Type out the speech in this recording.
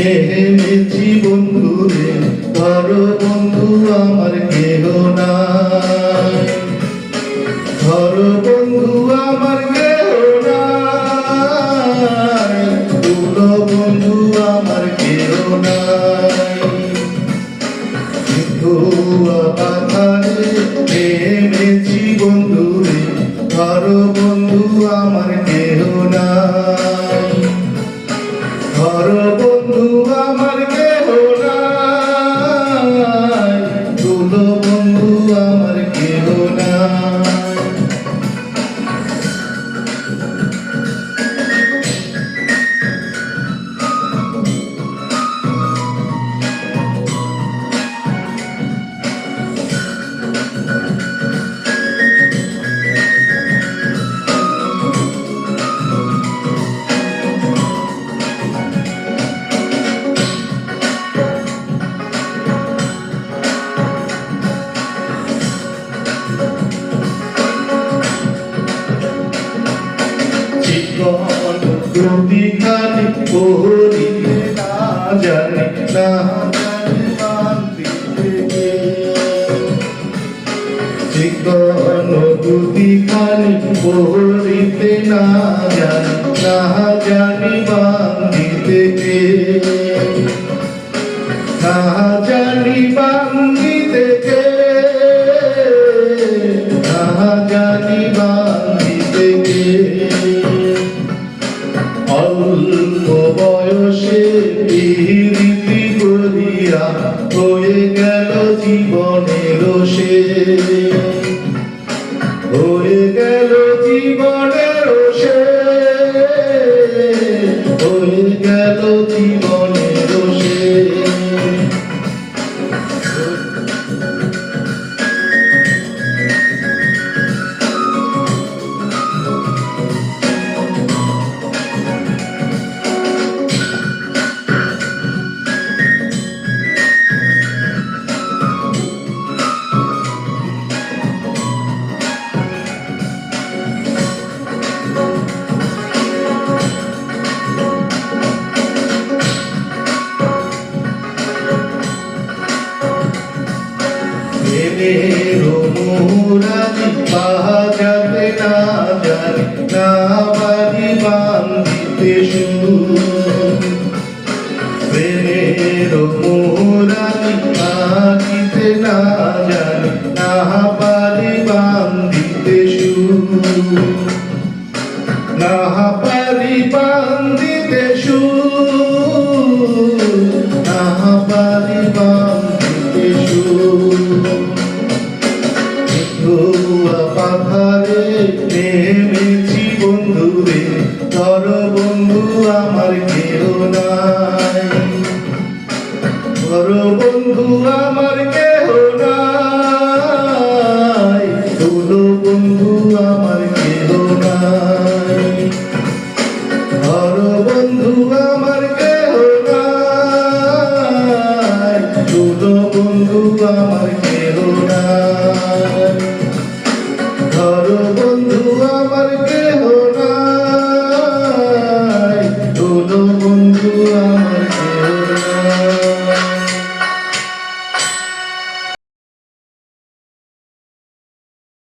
ধুয়া পাথারে নেমেছি বন্ধুরে ধর বন্ধু আমার কেহ নাই। ধর বন্ধু আমার কেহ নাই তুলো বন্ধু আমার কেহ নাই ধুয়া পাথারে নেমেছি বন্ধুরে বন্ধু আমার কেহ নাই ধর জীবন প্রতিখানি পড়িতে না জানি না জানি মানতে জীবন প্রতিখানি পড়িতে না জানি না জানি বান্ধিতে না জানি বান্ধিতে না জানি বান্ধিতে বয়সে রীতি করিয়া হয়ে গেল জীবনের সে হয়ে গেল জীবনের সে হয়ে গেল জীবনের বান্ধিতে সুর। না পারি বান্ধিতে সুর। নেমেছি বন্ধুরে